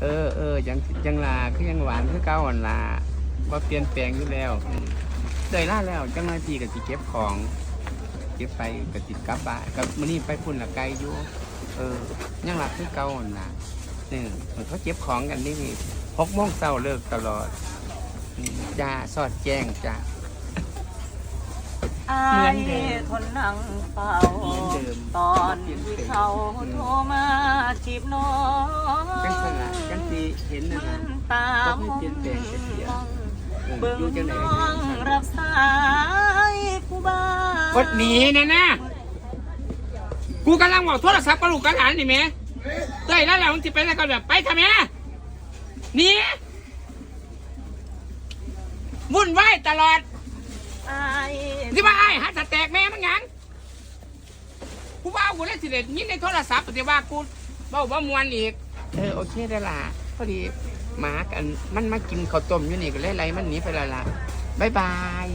เออเออยังยังลาคือยังหวานคือเก่าอ่อนลาว่าเปลี่ยนแปลงอยู่แล้วอืมเตยล่าแล้วจังหน้าที่ก็สิเก็บของเก็บไปก็ติดกลับบ้านกับมื้อนี้ไปพุ่นละไกลอยู่เออยังหลับคือเก่าอ่อนลาเนี่ยมันเขาเก็บของกันนี่หกโมงเช้าเลิกตลอดอืมจ้าสอดแจ้งจ้าอายทนนั่งเฝ้าเหมือนเดิมตอนที่เขาโทรมาจีบน้องจังสละจังสี เห็นนะมันะนตามบ่เคยเปลี่ยนแปลงจักเที่ยเออเบิ่งอยู่จังไหนน้ก็อจังงซั่นรับสายผู้บ้ากดหนีนะนะกูกำลังบอกโทรศัพท์กับลูกกับหลานนี่แม่เต้ยแล้วแหละมึงจะไปแล้วก็แบบไปทำไมหนี่วุ่นวายตลอดอายที่ว่าไอ้หาสแตกแม่มันหยังกูว่ากูได้สิเด็ดยินในโทรศัพท์แต่ว่ากูเบ้าว่ามวนอีก เออ โอเคได้ละ พอดีหมากันมันมากินข้าวต้มอยู่นี่ก็เลยไล่มันหนีไปและละบายบาย